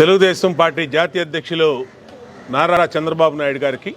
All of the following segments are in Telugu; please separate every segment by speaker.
Speaker 1: తెలుగుదేశం పార్టీ జాతీయ అధ్యక్షులు నారా చంద్రబాబు నాయుడు గారికి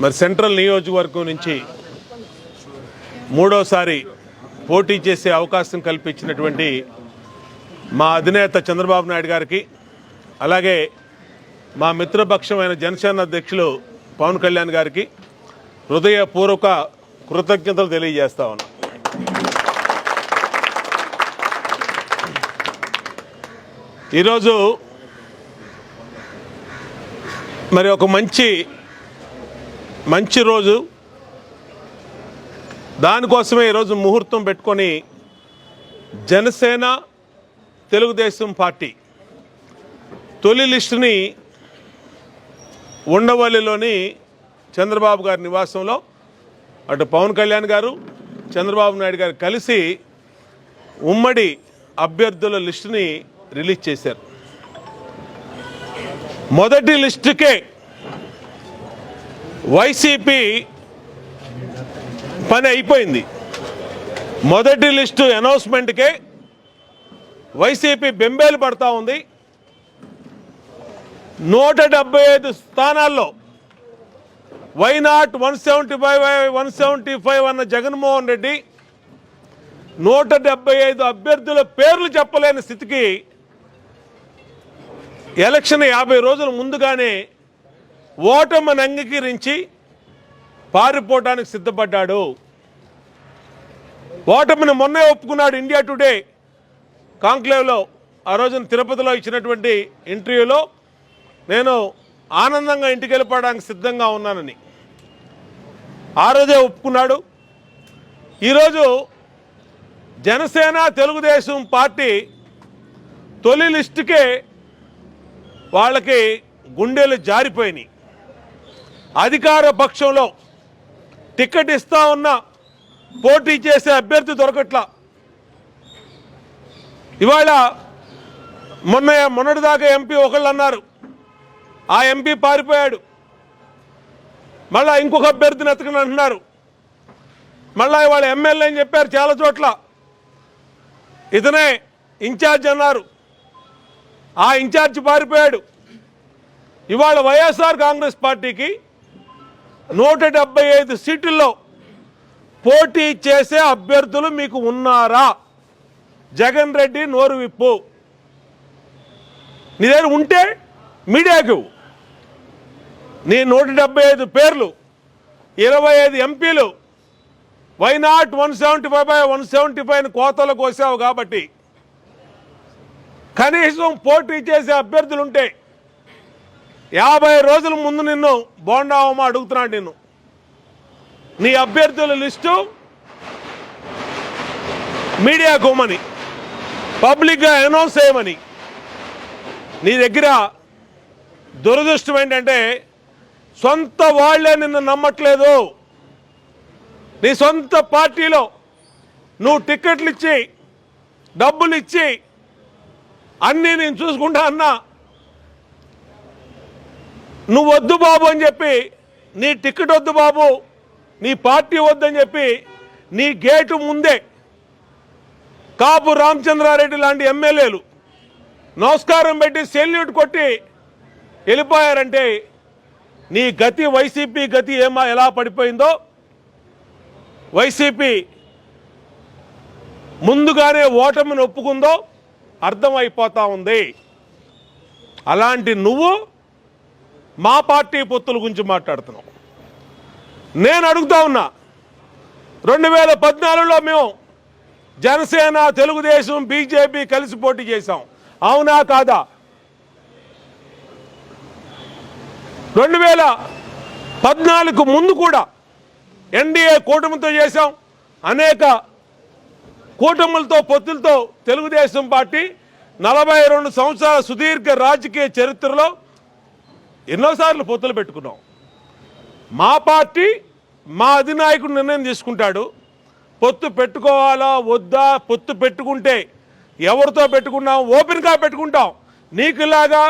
Speaker 1: మరి సెంట్రల్ నియోజకవర్గం నుంచి మూడోసారి పోటీ చేసే అవకాశం కల్పించినటువంటి మా అధినేత చంద్రబాబు నాయుడు గారికి అలాగే మా మిత్రపక్షమైన జనసేన అధ్యక్షులు పవన్ కళ్యాణ్ గారికి హృదయపూర్వక కృతజ్ఞతలు తెలియజేస్తా ఉన్నాను ఈరోజు మరి ఒక మంచి మంచి రోజు. దానికోసమే ఈరోజు ముహూర్తం పెట్టుకొని జనసేన తెలుగుదేశం పార్టీ తొలి లిస్టుని ఉండవల్లిలోని చంద్రబాబు గారి నివాసంలో అటు పవన్ కళ్యాణ్ గారు చంద్రబాబు నాయుడు గారు కలిసి ఉమ్మడి అభ్యర్థుల లిస్టుని రిలీజ్ చేశారు. మొదటి లిస్టుకే వైసీపీ పని అయిపోయింది. మొదటి లిస్టు అనౌన్స్మెంట్కే వైసీపీ బెంబేలు పడతా ఉంది. నూట డెబ్బై ఐదు స్థానాల్లో why not one seventy five one seventy five అన్న జగన్మోహన్ రెడ్డి నూట డెబ్బై ఐదు అభ్యర్థుల పేర్లు చెప్పలేని స్థితికి ఎలక్షన్ యాభై రోజుల ముందుగానే ఓటమిని అంగీకరించి పారిపోవటానికి సిద్ధపడ్డాడు. ఓటమిని మొన్నే ఒప్పుకున్నాడు ఇండియా టుడే కాంక్లేవ్లో ఆ రోజున తిరుపతిలో ఇచ్చినటువంటి ఇంటర్వ్యూలో నేను ఆనందంగా ఇంటికి వెళ్ళిపోవడానికి సిద్ధంగా ఉన్నానని. ఆ రోజే ఒప్పుకున్నాడు. ఈరోజు జనసేన తెలుగుదేశం పార్టీ తొలి లిస్టుకే వాళ్ళకి గుండెలు జారిపోయినాయి. అధికార పక్షంలో టికెట్ ఇస్తా ఉన్న పోటీ చేసే అభ్యర్థి దొరకట్లా. ఇవాళ మొన్న మొన్నటిదాకా ఎంపీ ఒకళ్ళు అన్నారు. ఆ ఎంపీ పారిపోయాడు. మళ్ళా ఇంకొక అభ్యర్థిని ఎతకని అంటున్నారు. మళ్ళా ఇవాళ ఎమ్మెల్యే అని చెప్పారు చాలా చోట్ల. ఇతనే ఇన్ఛార్జ్ అన్నారు. ఆ ఇన్ఛార్జ్ పారిపోయాడు. ఇవాళ వైఎస్ఆర్ కాంగ్రెస్ పార్టీకి నూట డెబ్బై ఐదు సీట్లలో పోటీ చేసే అభ్యర్థులు మీకు ఉన్నారా? జగన్ రెడ్డి నోరు విప్పు. నీ దగ్గర ఉంటే మీడియాకు నీ నూట డెబ్బై ఐదు పేర్లు ఇరవై ఐదు ఎంపీలు why not one seventy five by one seventy five కోతలు కోసావు కాబట్టి కనీసం పోటీ చేసే అభ్యర్థులు ఉంటే యాభై రోజుల ముందు నిన్ను బోండావమ్మ అడుగుతున్నాడు నిన్ను. నీ అభ్యర్థుల లిస్టు మీడియా కోమని పబ్లిక్గా అనౌన్స్ చేయమని. నీ దగ్గర దురదృష్టం ఏంటంటే సొంత వాళ్ళే నిన్ను నమ్మట్లేదు. నీ సొంత పార్టీలో నువ్వు టిక్కెట్లు ఇచ్చి డబ్బులు ఇచ్చి అన్నీ నేను చూసుకుంటా అన్నా. నువ్వు వద్దు బాబు అని చెప్పి నీ టికెట్ వద్దు బాబు నీ పార్టీ వద్దని చెప్పి నీ గేటు ముందే కాపు రామచంద్రారెడ్డి లాంటి ఎమ్మెల్యేలు నమస్కారం పెట్టి సెల్యూట్ కొట్టి వెళ్ళిపోయారంటే నీ గతి వైసీపీ గతి ఏమా ఎలా పడిపోయిందో? వైసీపీ ముందుగానే ఓటమిని ఒప్పుకుందో? అర్థమైపోతా ఉంది. అలాంటి నువ్వు మా పార్టీ పొత్తుల గురించి మాట్లాడుతున్నావు. నేను అడుగుతా ఉన్నా రెండు వేల పద్నాలుగులో మేము జనసేన తెలుగుదేశం బీజేపీ కలిసి పోటీ చేశాం. అవునా కాదా? రెండు వేల పద్నాలుగు ముందు కూడా ఎన్డీఏ కూటమితో చేశాం. అనేక కూటములతో పొత్తులతో తెలుగుదేశం పార్టీ నలభై రెండు సంవత్సరాల సుదీర్ఘ రాజకీయ చరిత్రలో ఎన్నోసార్లు పొత్తులు పెట్టుకున్నాం. మా పార్టీ మా అధినాయకుడు నిర్ణయం తీసుకుంటాడు. పొత్తు పెట్టుకోవాలా వద్దా? పొత్తు పెట్టుకుంటే ఎవరితో పెట్టుకున్నాం? ఓపెన్గా పెట్టుకుంటాం. నీకు ఇలాగా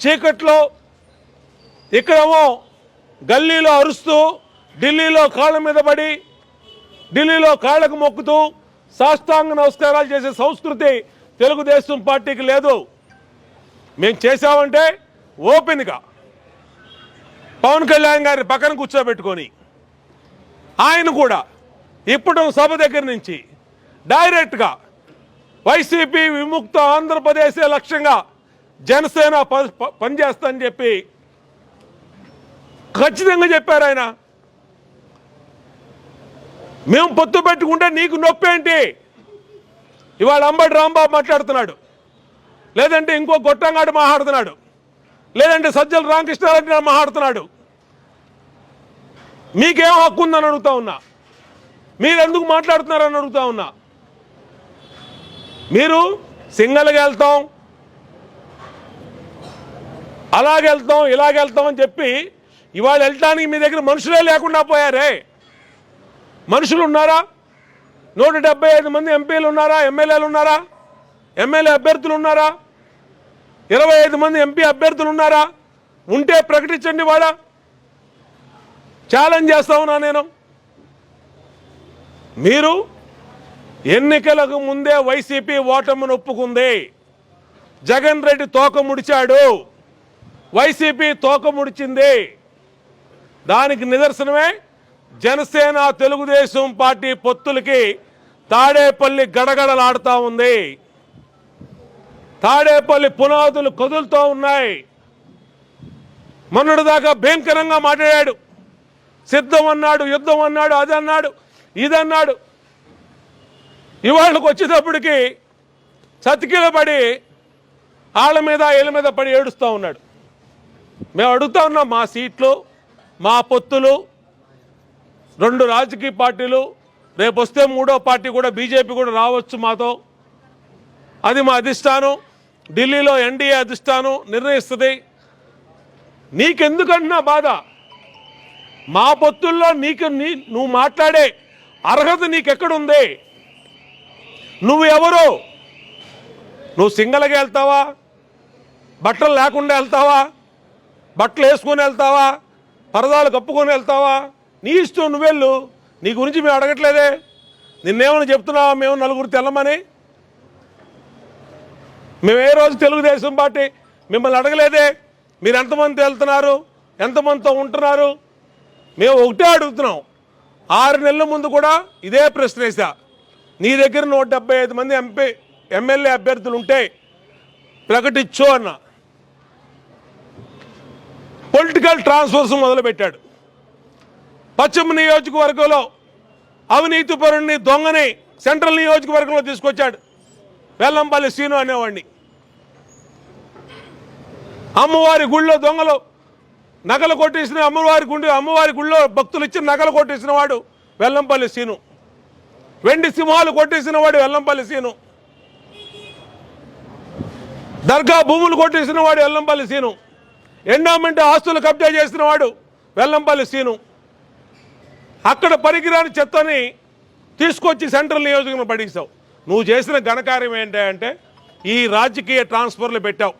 Speaker 1: చీకట్లో ఇక్కడేమో గల్లీలో అరుస్తూ ఢిల్లీలో కాళ్ళ మీద పడి ఢిల్లీలో కాళ్ళకు మొక్కుతూ సాష్టాంగ నమస్కారాలు చేసే సంస్కృతి తెలుగుదేశం పార్టీకి లేదు. మేము చేసామంటే ఓపెన్గా పవన్ కళ్యాణ్ గారిని పక్కన కూర్చోబెట్టుకొని ఆయన కూడా ఇప్పుడు సభ దగ్గర నుంచి డైరెక్ట్గా వైసీపీ విముక్త ఆంధ్రప్రదేశే లక్ష్యంగా జనసేన ప- ప- అని చెప్పి ఖచ్చితంగా చెప్పారు ఆయన. మేము పొత్తు పెట్టుకుంటే నీకు నొప్పి ఏంటి? ఇవాళ అంబటి రాంబాబు మాట్లాడుతున్నాడు. లేదంటే ఇంకో గొట్టంగాడు మాట్లాడుతున్నాడు. లేదంటే సజ్జల రామకృష్ణారెడ్డి మాట్లాడుతున్నాడు. మీకేం హక్కు ఉందని అడుగుతా ఉన్నా. మీరు ఎందుకు మాట్లాడుతున్నారని అడుగుతా ఉన్నా. మీరు సింగల్గా వెళ్తాం. అలాగెళ్తాం ఇలాగెళ్తాం అని చెప్పి ఇవాళ వెళ్ళటానికి మీ దగ్గర మనుషులే లేకుండా పోయారే. మనుషులు ఉన్నారా నూట డెబ్బై ఐదు మంది ఎంపీలు ఉన్నారా ఎమ్మెల్యేలు ఉన్నారా ఎమ్మెల్యే అభ్యర్థులు ఉన్నారా ఇరవై ఐదు మంది ఎంపీ అభ్యర్థులు ఉన్నారా ఉంటే ప్రకటించండి వాడా. ఛాలెంజ్ చేస్తా ఉన్నా నేను. మీరు ఎన్నికలకు ముందే వైసీపీ ఓటమిని ఒప్పుకుంది. జగన్ రెడ్డి తోక ముడిచాడు. వైసీపీ తోక ముడిచింది. దానికి నిదర్శనమే జనసేన తెలుగుదేశం పార్టీ పొత్తులకి తాడేపల్లి గడగడలాడుతూ ఉంది. తాడేపల్లి పునాదులు కదులుతూ ఉన్నాయి. మొన్నటి దాకా భయంకరంగా మాట్లాడాడు. సిద్ధం అన్నాడు యుద్ధం అన్నాడు అదన్నాడు ఇదన్నాడు ఇది ఇవాళకు వచ్చేటప్పటికి చతికిల పడి వాళ్ళ మీద వీళ్ళ మీద పడి ఏడుస్తూ ఉన్నాడు. మేము అడుగుతా ఉన్నాం మా సీట్లు మా పొత్తులు రెండు రాజకీయ పార్టీలు రేపు వస్తే మూడో పార్టీ కూడా బీజేపీ కూడా రావచ్చు మాతో. అది మా అధిష్టానం. ఢిల్లీలో ఎన్డీఏ అధిష్టానం నిర్ణయిస్తుంది. నీకెందుకంటున్నా బాధ? మా పొత్తుల్లో నీకు నీ నువ్వు మాట్లాడే అర్హత నీకెక్కడుంది? నువ్వు ఎవరు? నువ్వు సింగల్గా వెళ్తావా? బట్టలు లేకుండా వెళ్తావా? బట్టలు వేసుకొని వెళ్తావా? పరదాలు కప్పుకొని వెళ్తావా? నీ ఇష్టం నువ్వెళ్ళు నీ గురించి మేము అడగట్లేదే. నిన్నేమని చెప్తున్నావా? మేము నలుగురు తెల్లమని. మేము ఏ రోజు తెలుగుదేశం పార్టీ మిమ్మల్ని అడగలేదే. మీరు ఎంతమంది వెళ్తున్నారు? ఎంతమందితో ఉంటున్నారు? మేము ఒకటే అడుగుతున్నాం. ఆరు నెలల ముందు కూడా ఇదే ప్రశ్న వేసా నీ దగ్గర నూట డెబ్బై ఐదు మంది ఎంపీ ఎమ్మెల్యే అభ్యర్థులు ఉంటే ప్రకటించు అన్న. పొలిటికల్ ట్రాన్స్ఫర్స్ మొదలుపెట్టాడు. పశ్చిమ నియోజకవర్గంలో అవినీతి పరుణ్ణి దొంగని సెంట్రల్ నియోజకవర్గంలో తీసుకొచ్చాడు. వెల్లంపల్లి సీను అనేవాడిని. అమ్మవారి గుళ్ళో దొంగలు నగలు కొట్టేసిన అమ్మవారి గుండె అమ్మవారి గుళ్ళో భక్తులు ఇచ్చిన నగలు కొట్టేసిన వాడు వెల్లంపల్లి సీను. వెండి సింహాలు కొట్టేసిన వాడు వెల్లంపల్లి సీను. దర్గా భూములు కొట్టేసిన వాడు వెల్లంపల్లి సీను. ఎండోమెంట్ ఆస్తులు కబ్జా చేసిన వాడు వెల్లంపల్లి సీను. అక్కడ పరికిరాని చెత్తని తీసుకొచ్చి సెంట్రల్ నియోజకవర్గం పడిస్తావు నువ్వు చేసిన ఘనకార్యం ఏంటంటే ఈ రాజకీయ ట్రాన్స్ఫర్లు పెట్టావు.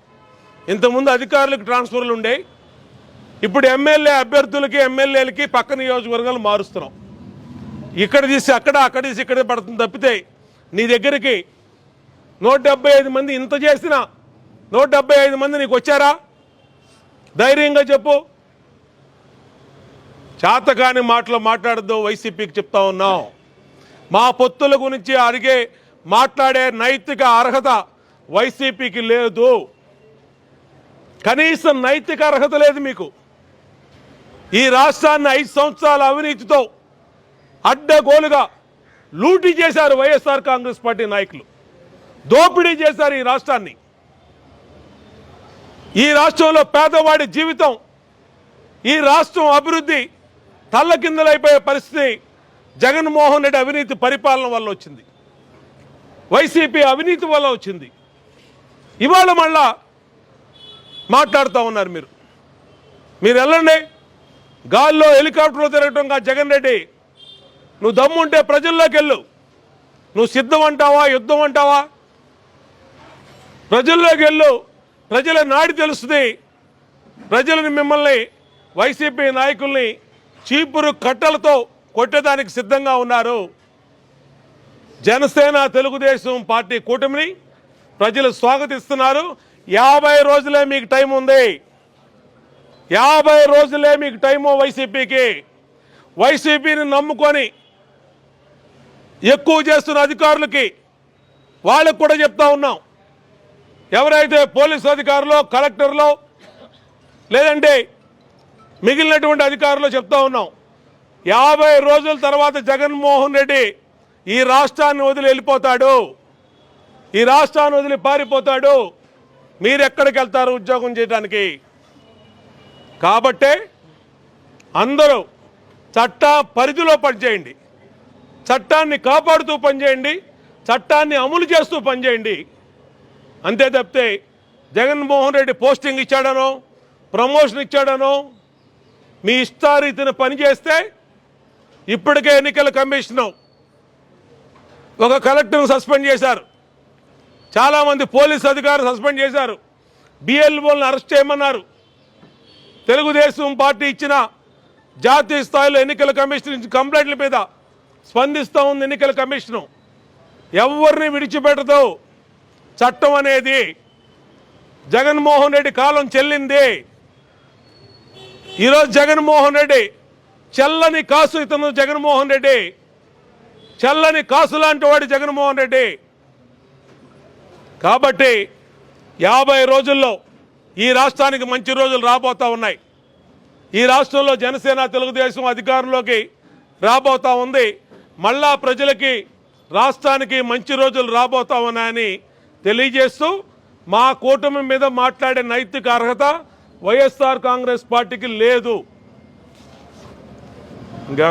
Speaker 1: ఇంతకుముందు అధికారులకు ట్రాన్స్ఫర్లు ఉండే ఇప్పుడు ఎమ్మెల్యే అభ్యర్థులకి ఎమ్మెల్యేలకి పక్క నియోజకవర్గాలు మారుస్తున్నాం ఇక్కడ తీసి అక్కడ అక్కడ తీసి ఇక్కడ పడుతుంది తప్పితే నీ దగ్గరికి నూట ఐదు మంది ఇంత చేసిన నూట ఐదు మంది నీకు వచ్చారా? ధైర్యంగా చెప్పు. చేతకాని మాటలు మాట్లాడద్దు వైసీపీకి చెప్తా ఉన్నాం. మా పొత్తుల గురించి అడిగే మాట్లాడే నైతిక అర్హత వైసీపీకి లేదు. కనీసం నైతిక అర్హత లేదు మీకు. ఈ రాష్ట్రాన్ని ఐదు సంవత్సరాల అవినీతితో అడ్డగోలుగా లూటీ చేశారు వైఎస్ఆర్ కాంగ్రెస్ పార్టీ నాయకులు. దోపిడీ చేశారు ఈ రాష్ట్రాన్ని. ఈ రాష్ట్రంలో పేదవాడి జీవితం ఈ రాష్ట్రం అభివృద్ధి తల్లకిందలైపోయే పరిస్థితి జగన్మోహన్ రెడ్డి అవినీతి పరిపాలన వల్ల వచ్చింది. వైసీపీ అవినీతి వల్ల వచ్చింది. ఇవాళ మళ్ళా మాట్లాడుతూ ఉన్నారు మీరు. మీరు వెళ్ళండి. గాల్లో హెలికాప్టర్లో తిరగటం కా జగన్ రెడ్డి నువ్వు దమ్ముంటే ప్రజల్లోకి వెళ్ళు. నువ్వు సిద్ధం అంటావా యుద్ధం అంటావా? ప్రజల్లోకి వెళ్ళు. ప్రజల నాడి తెలుస్తుంది. ప్రజలను మిమ్మల్ని వైసీపీ నాయకుల్ని చీపురు కట్టలతో కొట్టడానికి సిద్ధంగా ఉన్నారు జనసేన తెలుగుదేశం పార్టీ కూటమిని. ప్రజలు స్వాగతిస్తున్నారు. యాభై రోజులే మీకు టైం ఉంది. యాభై రోజులే మీకు టైము వైసీపీకి. వైసీపీని నమ్ముకొని ఎక్కువ చేస్తున్న అధికారులకి వాళ్ళకు కూడా చెప్తా ఉన్నాం. ఎవరైతే పోలీసు అధికారులు కలెక్టర్లో లేదంటే మిగిలినటువంటి అధికారులు చెప్తా ఉన్నాం. యాభై రోజుల తర్వాత జగన్మోహన్ రెడ్డి ఈ రాష్ట్రాన్ని వదిలి వెళ్ళిపోతాడు. ఈ రాష్ట్రాన్ని వదిలి పారిపోతాడు. మీరు ఎక్కడికి వెళ్తారు ఉద్యోగం చేయడానికి? కాబట్టే అందరూ చట్ట పరిధిలో పనిచేయండి. చట్టాన్ని కాపాడుతూ పనిచేయండి. చట్టాన్ని అమలు చేస్తూ పనిచేయండి. అంతే తప్పితే జగన్మోహన్ రెడ్డి పోస్టింగ్ ఇచ్చాడనో ప్రమోషన్ ఇచ్చాడనో మీ ఇష్టారీతిన పనిచేస్తే ఇప్పటికే ఎన్నికల కమిషను ఒక కలెక్టర్ను సస్పెండ్ చేశారు. చాలామంది పోలీస్ అధికారులు సస్పెండ్ చేశారు. బిఎల్ఓలను అరెస్ట్ చేయమన్నారు. తెలుగుదేశం పార్టీ ఇచ్చిన జాతీయ స్థాయిలో ఎన్నికల కమిషన్ నుంచి కంప్లైంట్ల మీద స్పందిస్తూ ఉంది ఎన్నికల కమిషను. ఎవరిని విడిచిపెట్టదు? చట్టం అనేది జగన్మోహన్ రెడ్డి కాలం చెల్లింది. ఈరోజు జగన్మోహన్ రెడ్డి చల్లని కాసు ఇతను జగన్మోహన్ రెడ్డి. చల్లని కాసు లాంటి వాడు జగన్మోహన్ రెడ్డి. కాబట్టి యాభై రోజుల్లో ఈ రాష్ట్రానికి మంచి రోజులు రాబోతా ఉన్నాయి. ఈ రాష్ట్రంలో జనసేన తెలుగుదేశం అధికారంలోకి రాబోతా ఉంది. మళ్ళా ప్రజలకి రాష్ట్రానికి మంచి రోజులు రాబోతా ఉన్నాయని తెలియజేస్తూ మా కూటమి మీద మాట్లాడే నైతిక అర్హత వైఎస్ఆర్ కాంగ్రెస్ పార్టీకి లేదు.